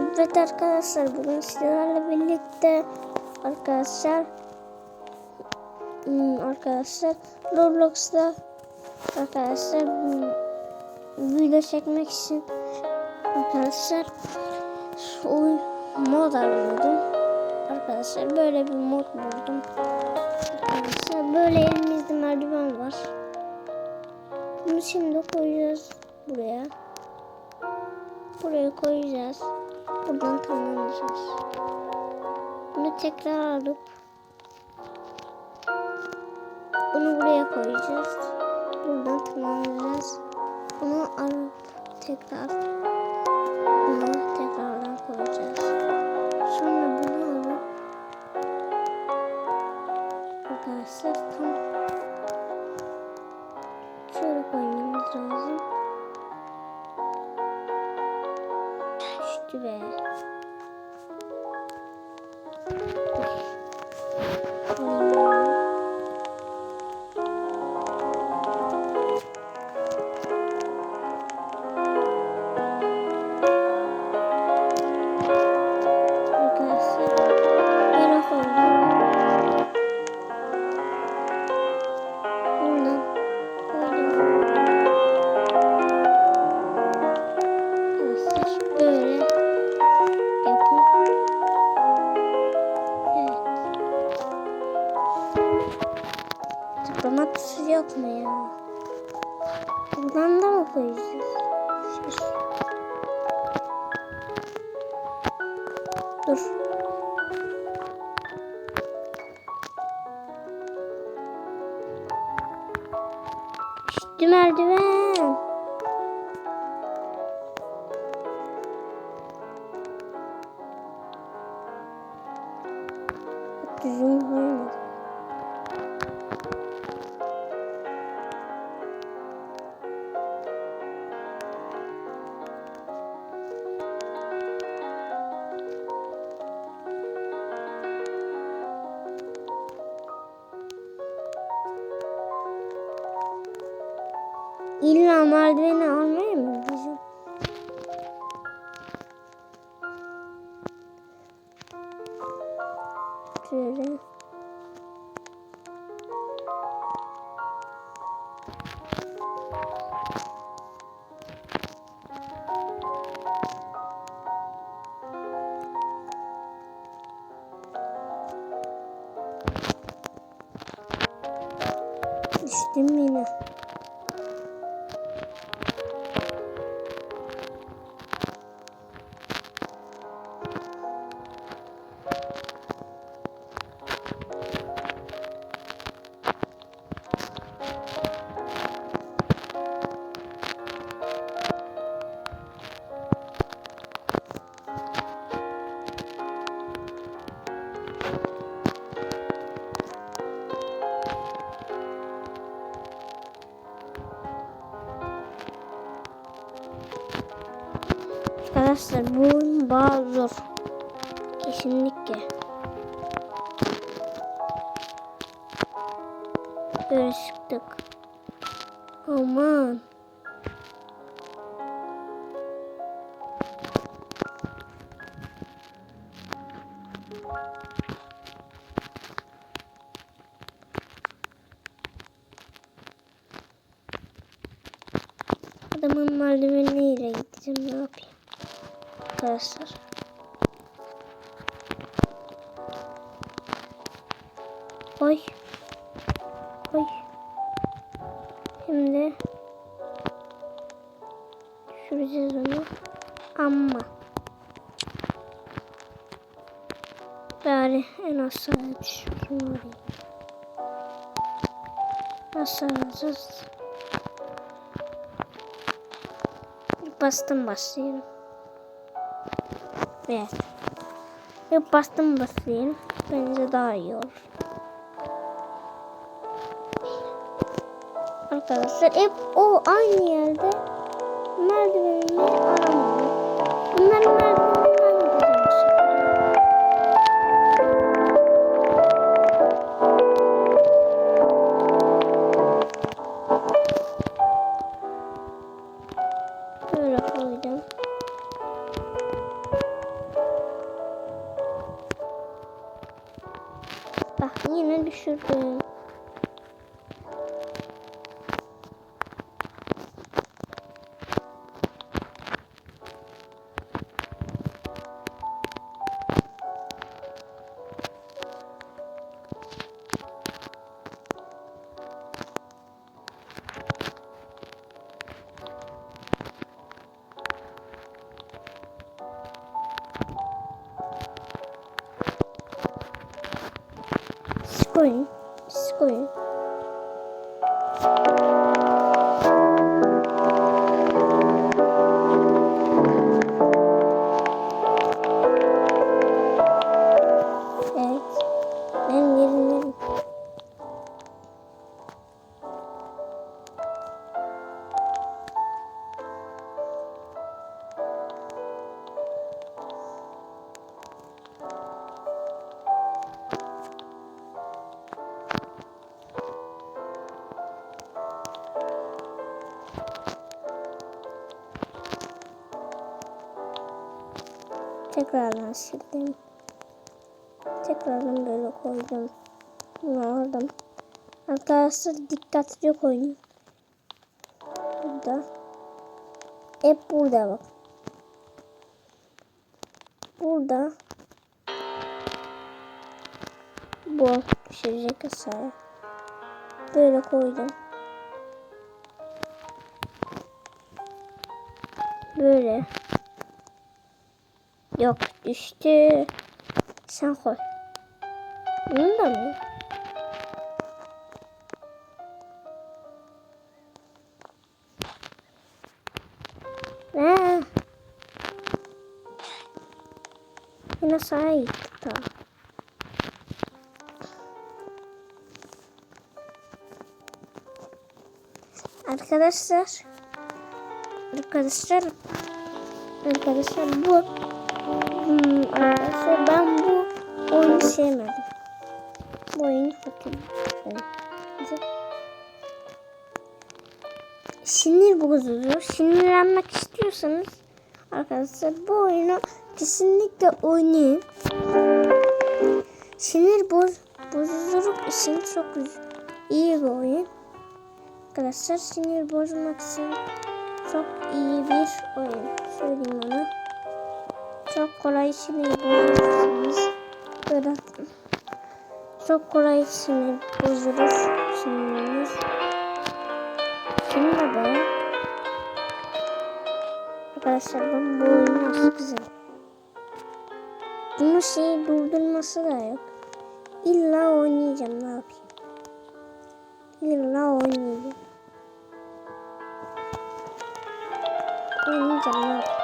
Evet arkadaşlar bugün sizlerle birlikte arkadaşlar hmm, arkadaşlar Roblox'ta arkadaşlar hmm, video çekmek için arkadaşlar oy mod arıyordum. Arkadaşlar böyle bir mod buldum. Arkadaşlar böyle elimizde merdiven var. Bunu şimdi koyacağız buraya. Buraya koyacağız. Buradan tamamlayacağız. Bunu tekrar alıp bunu buraya koyacağız. Buradan tamamlayacağız. Bunu alıp tekrar bunu tekrardan koyacağız. Sonra bunu alıp arkadaşlar tam Buradan da mı İlla merdiveni almaya mı gideceğim? Şöyle. Düştüm yine. Arkadaşlar bu oyun bayağı zor. Kesinlikle. Böyle sıktık. Aman. Arkadaşlar. Oy. Oy. Şimdi düşüreceğiz onu. Ama bari en aşağıya düşürsün orayı. Nasıl alacağız? Bastım başlayalım. Evet. Yok bastım basayım. Bence daha iyi olur. Arkadaşlar hep o aynı yerde merdivenini Tekrardan sildim. Tekrardan böyle koydum. Bunu aldım. Arkadaşlar dikkatli koyun. Burada. Hep burada bak. Burada. Bu düşecek aşağıya. Böyle koydum. Böyle. Yok düştü. Sen koy. Bunu da mı? Ne? Yine sağa gittik. Arkadaşlar Arkadaşlar Arkadaşlar bu sevmedim. Bu oyunu kötü. Sinir bozucu. Sinirlenmek istiyorsanız arkadaşlar bu oyunu kesinlikle oynayın. Sinir boz bozuculuk için çok iyi bir oyun. Arkadaşlar sinir bozmak için çok iyi bir oyun. Söyleyeyim onu. Çok kolay sinir bozulursunuz. Böyle çok kolay sinir bozulur siniriniz. Şimdi de. Arkadaşlar ben bu oyunu nasıl güzel. Bunun şeyi durdurması da yok. İlla oynayacağım ne yapayım. İlla oynayacağım. Oynayacağım ne yapayım.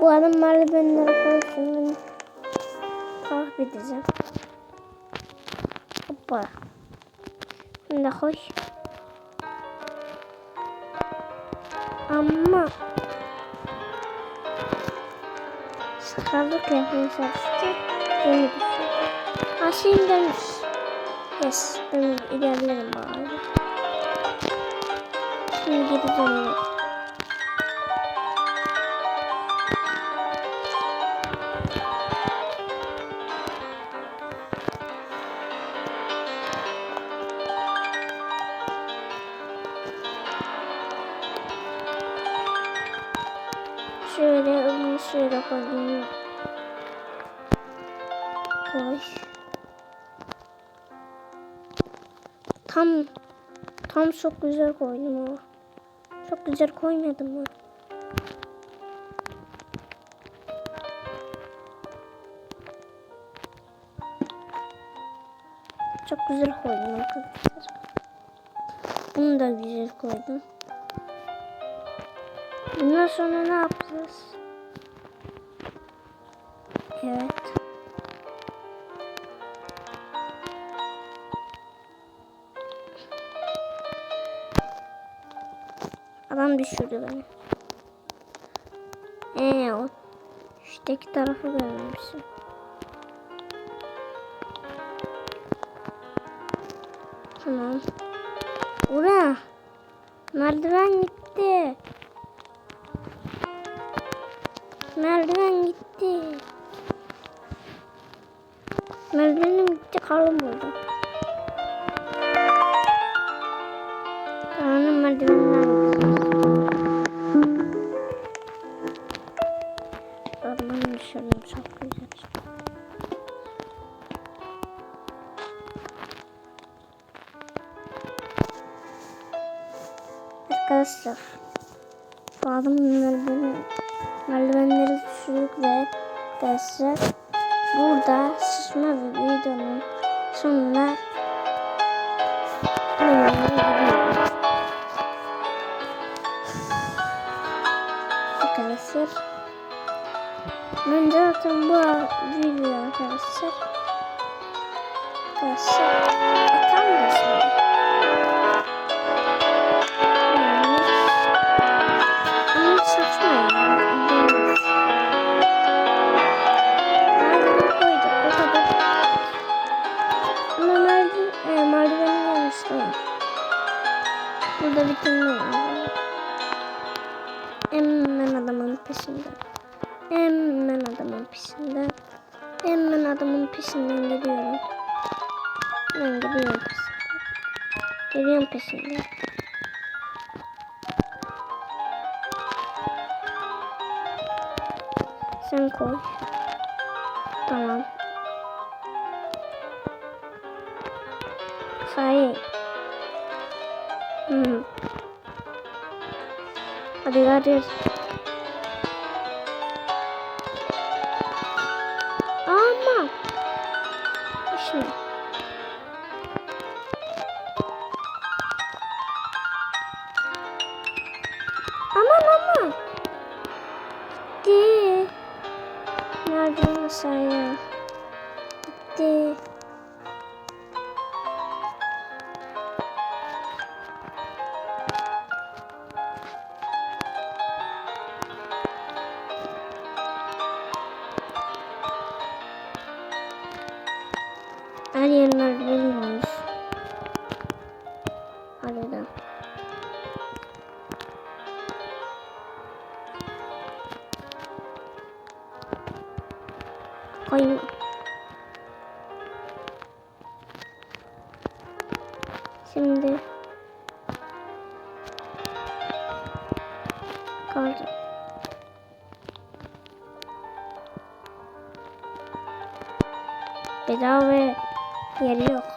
Bu adam merdivenlere koysun. Ben takip edeceğim. Hoppa. Bunu da koy. Ama sakarlık yapmaya çalıştı. Beni düşürdü. Aşayım demiş. Yes. Ben ilerlerim bari. Şimdi. Şöyle Tam tam çok güzel koydum ama. Çok güzel koymadım mı? Çok güzel koydum arkadaşlar. Bunu da güzel koydum. Bundan sonra ne yapacağız? Evet. Düşürdü beni. Ee o üstteki tarafı görmemişim. Tamam. Ura. Merdiven gitti. Merdiven gitti. Merdivenim gitti kalın burada. Düşürdüm çok güzel. Arkadaşlar merdiveni, merdivenleri düşürdük ve arkadaşlar burada sıçma bir videonun sonuna Arkadaşlar ben zaten bu video arkadaşlar arkadaşlar Sen koy. Tamam. Sahi. Hmm. Hadi hadi. Ama. Şimdi. Aman aman. Gitti. Nerede saya? Gitti. Şimdi kaldı. Bedava yeri yok.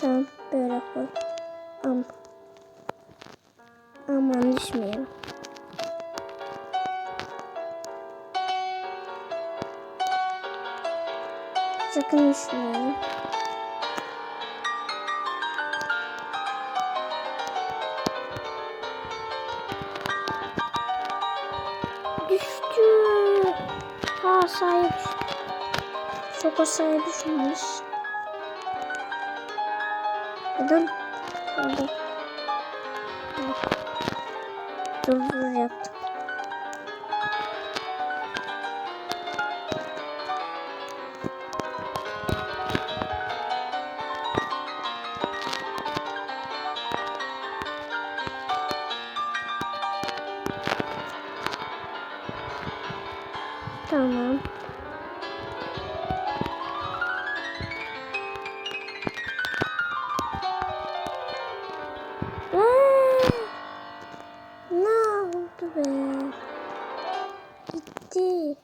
Tamam böyle koy. Am. Aman düşmeyelim. Sakın düşmeyelim. Düştü. Ha düştü. Çok sahaya düşmüş. Neden? Oldu. Dur dur yaptım. Gitti.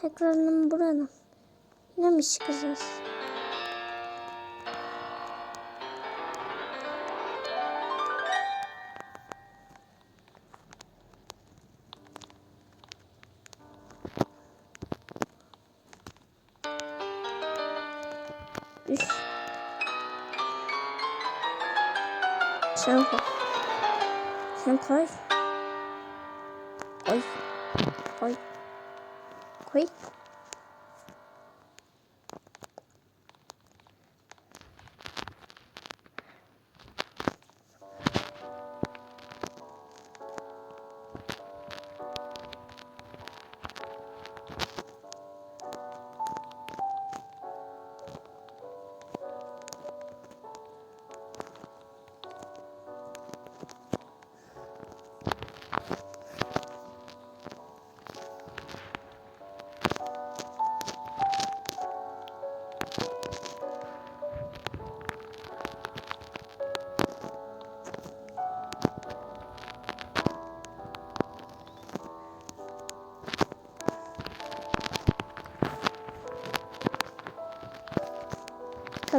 Tekrardan buranın. Yine mi çıkacağız? Koy.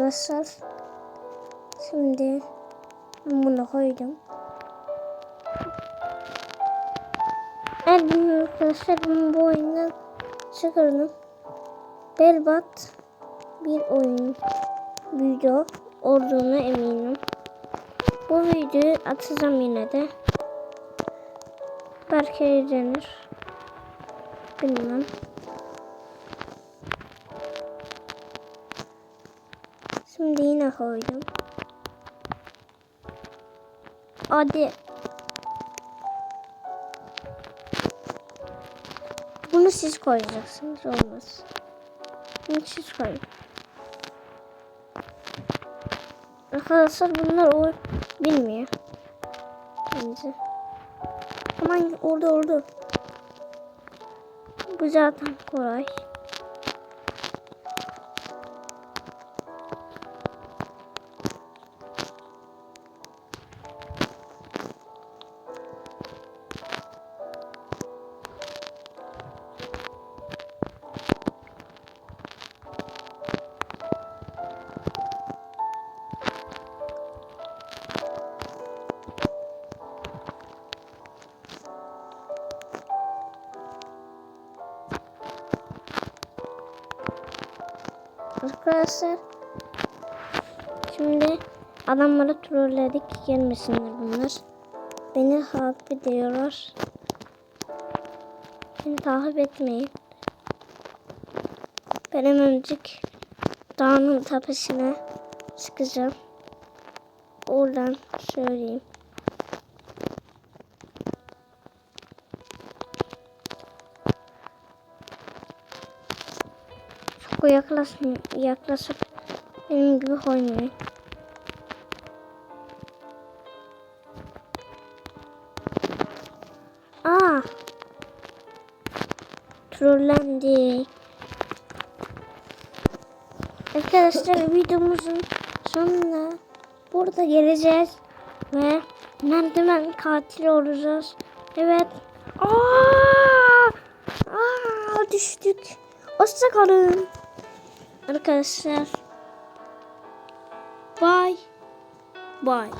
Arkadaşlar. Şimdi bunu koydum. Evet arkadaşlar ben bu oyundan çıkardım. Berbat bir oyun video olduğunu eminim. Bu videoyu atacağım yine de. Belki izlenir. Bilmem. Şimdi yine koydum. Hadi. Bunu siz koyacaksınız. Olmaz. Bunu siz koyun. Arkadaşlar bunlar o bilmiyor. Bence. Aman orada oldu. Bu zaten kolay. Arkadaşlar şimdi adamları trolledik gelmesinler bunlar. Beni takip ediyorlar. Beni takip etmeyin. Ben hemencik dağın tepesine çıkacağım. Oradan söyleyeyim. Çok yaklaşmıyor. Yaklaşıp benim gibi oynuyor. Aa. Trollendik. Arkadaşlar videomuzun sonuna burada geleceğiz ve merdiven katil olacağız. Evet. Aa! Aa düştük. Hoşça kalın. Arkadaşlar. Bye. Bye.